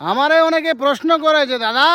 আমারে অনেকে প্রশ্ন করেছে দাদা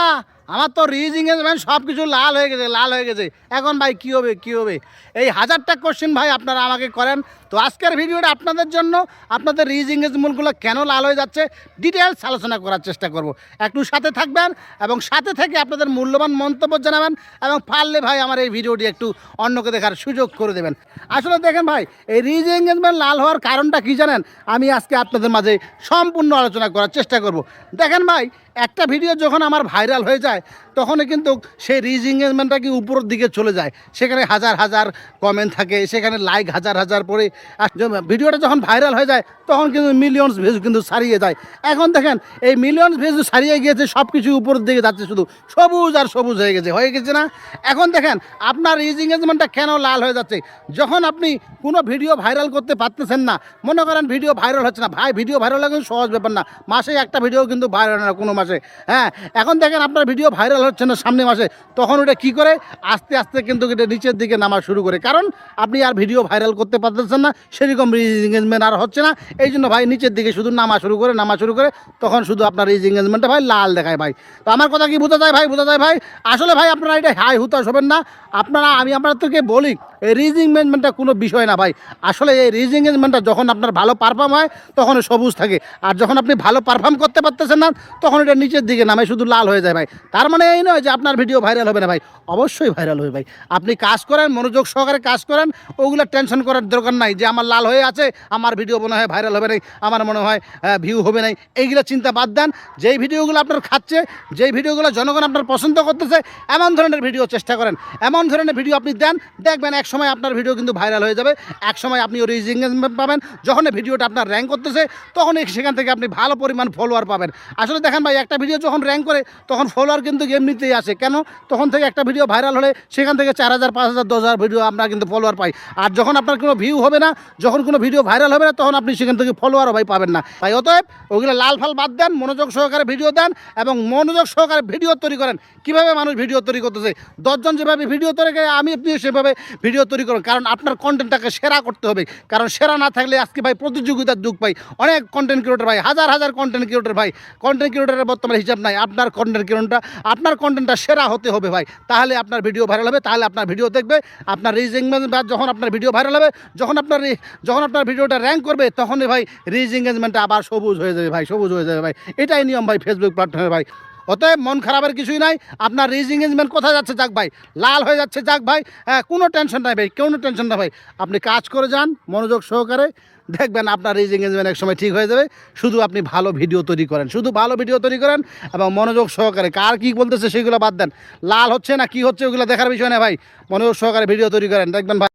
আমার তো রিজ এঙ্গেজমেন্ট সব কিছু লাল হয়ে গেছে, লাল হয়ে গেছে। এখন ভাই কী হবে কী হবে? এই হাজারটা কোশ্চেন ভাই আপনারা আমাকে করেন। তো আজকের ভিডিওটা আপনাদের জন্য, আপনাদের রিজ এঙ্গেজমেন্টগুলো কেন লাল হয়ে যাচ্ছে ডিটেলস আলোচনা করার চেষ্টা করব। একটু সাথে থাকবেন এবং সাথে থেকে আপনাদের মূল্যবান মন্তব্য জানাবেন এবং পারলে ভাই আমার এই ভিডিওটি একটু অন্যকে দেখার সুযোগ করে দেবেন। আসলে দেখেন ভাই, এই রিজ এঙ্গেজমেন্ট লাল হওয়ার কারণটা কি জানেন? আমি আজকে আপনাদের মাঝে সম্পূর্ণ আলোচনা করার চেষ্টা করব। দেখেন ভাই একটা ভিডিও যখন আমার ভাইরাল হয়ে যায়, তখনই কিন্তু সেই রিজ এঙ্গেজমেন্টটা কি উপরের দিকে চলে যায়। সেখানে হাজার হাজার কমেন্ট থাকে, সেখানে লাইক হাজার হাজার পরে আর ভিডিওটা যখন ভাইরাল হয়ে যায়, তখন কিন্তু মিলিয়নস ভিউজ কিন্তু ছাড়িয়ে যায়। এখন দেখেন, এই মিলিয়নস ভিউজ ছাড়িয়ে গিয়েছে সব কিছু উপরের দিকে যাচ্ছে শুধু। সবুজ আর সবুজ হয়ে গেছে হয়ে গেছে না? এখন দেখেন, আপনার রিজ এঙ্গেজমেন্টটা কেন লাল হয়ে যাচ্ছে? যখন আপনি কোনো ভিডিও ভাইরাল করতে পারতেছেন না, মনে করেন ভিডিও ভাইরাল হচ্ছে না, ভাই ভিডিও ভাইরাল হলে কিন্তু সহজ ব্যাপার না। মাসে একটা ভিডিও কিন্তু ভাইরাল হয় না কোনো মাসে। হ্যাঁ এখন দেখেন আপনার ভিডিও ভাইরাল হচ্ছে না সামনে মাসে। তখন ওটা কি করে? আস্তে আস্তে কিন্তু এটা নিচের দিকে নামা শুরু করে। কারণ আপনি আর ভিডিও ভাইরাল করতে পারতেছেন না, সেরকম এঙ্গেজমেন্ট আর হচ্ছে না। এই জন্য ভাই নিচের দিকে শুধু নামা শুরু করে, নামা শুরু করে, তখন শুধু আপনার রিজ এঙ্গেজমেন্টটা ভাই লাল দেখায় ভাই। তো আমার কথা কি বোঝা যায় ভাই? বোঝা যায় ভাই? আসলে ভাই আপনারা এটা হাই হুতাশ হবেন না। আপনারা, আমি আপনাদেরকে বলি, এই রিজ এঙ্গেজমেন্টটা কোনো বিষয় না ভাই। আসলে এই রিজ এঙ্গেজমেন্টটা যখন আপনার ভালো পারফর্ম হয়, তখন সবুজ থাকে। আর যখন আপনি ভালো পারফর্ম করতে পারতেছেন না, তখন নিচের দিকে নামে শুধু লাল হয়ে যায় ভাই। তার মানে এই নয় যে আপনার ভিডিও ভাইরাল হবে না ভাই। অবশ্যই ভাইরাল হবে ভাই। আপনি কাজ করেন, মনোযোগ সহকারে কাজ করেন, ওগুলো টেনশন করার দরকার নাই যে আমার লাল হয়ে আছে, আমার ভিডিও মনে হয় ভাইরাল হবে নাই, আমার মনে হয় ভিউ হবে নাই। এইগুলো চিন্তা বাদ দেন। যেই ভিডিওগুলো আপনার খাচ্ছে, যেই ভিডিওগুলো জনগণ আপনার পছন্দ করতেছে, এমন ধরনের ভিডিও চেষ্টা করেন। এমন ধরনের ভিডিও আপনি দেন, দেখবেন এক সময় আপনার ভিডিও কিন্তু ভাইরাল হয়ে যাবে। এক সময় আপনি এঙ্গেজমেন্ট পাবেন। যখন ভিডিওটা আপনার র্যাঙ্ক করতেছে তখন সেখান থেকে আপনি ভালো পরিমাণ ফলোয়ার পাবেন। আসলে দেখেন ভাই একটা ভিডিও যখন র্যাঙ্ক করে, তখন ফলোয়ার কিন্তু এমনিতেই আসে। কেন? তখন থেকে একটা ভিডিও ভাইরাল হলে সেখান থেকে চার হাজার, পাঁচ হাজার, দশ হাজার ভিডিও আমরা কিন্তু ফলোয়ার পাই। আর যখন আপনার কোনো ভিউ হবে না, যখন কোনো ভিডিও ভাইরাল হবে না, তখন আপনি সেখান থেকে ফলোয়ারও ভাই পাবেন না। তাই অতএব ওগুলো লাল ফাল বাদ দেন, মনোযোগ সহকারে ভিডিও দেন এবং মনোযোগ সহকারে ভিডিও তৈরি করেন। কীভাবে মানুষ ভিডিও তৈরি করতেছে? দশজন যেভাবে ভিডিও তৈরি করে, আমি আপনি সেভাবে ভিডিও তৈরি করুন। কারণ আপনার কন্টেন্টটাকে সেরা করতে হবে। কারণ সেরা না থাকলে আজকে ভাই প্রতিযোগিতার যুগ পাই অনেক কন্টেন্ট ক্রিয়েটর ভাই, হাজার হাজার কন্টেন্ট ক্রিয়েটর ভাই। কন্টেন্ট ক্রিয়েটরের বর্তমানে হিসাব নাই, আপনার কন্টেন্ট কিরণটা, আপনার কন্টেন্টটা সেরা হতে হবে ভাই। তাহলে আপনার ভিডিও ভাইরাল হবে, তাহলে আপনার ভিডিও দেখবে, আপনার রিচ এঙ্গেজমেন্ট বা যখন আপনার ভিডিও ভাইরাল হবে, যখন আপনার যখন আপনার ভিডিওটা র্যাঙ্ক করবে, তখনই ভাই রিচ এঙ্গেজমেন্টটা আবার সবুজ হয়ে যাবে ভাই, সবুজ হয়ে যাবে ভাই। এটাই নিয়ম ভাই ফেসবুক প্ল্যাটফর্মে ভাই। অতএব মন খারাপের কিছুই নাই। আপনার রিজ এঙ্গেজমেন্ট কোথায় যাচ্ছে যাক ভাই? লাল হয়ে যাচ্ছে যাক ভাই। হ্যাঁ কোনো টেনশন নাই ভাই, কোনো টেনশন নাই ভাই। আপনি কাজ করে যান, মনোযোগ সহকারে। দেখবেন আপনার রিজ এঙ্গেজমেন্ট এক সময় ঠিক হয়ে যাবে। শুধু আপনি ভালো ভিডিও তৈরি করেন, শুধু ভালো ভিডিও তৈরি করেন এবং মনোযোগ সহকারে। কার কী বলতেছে সেগুলো বাদ দেন। লাল হচ্ছে না কি হচ্ছে ওগুলো দেখার বিষয় না ভাই। মনোযোগ সহকারে ভিডিও তৈরি করেন। দেখবেন ভাই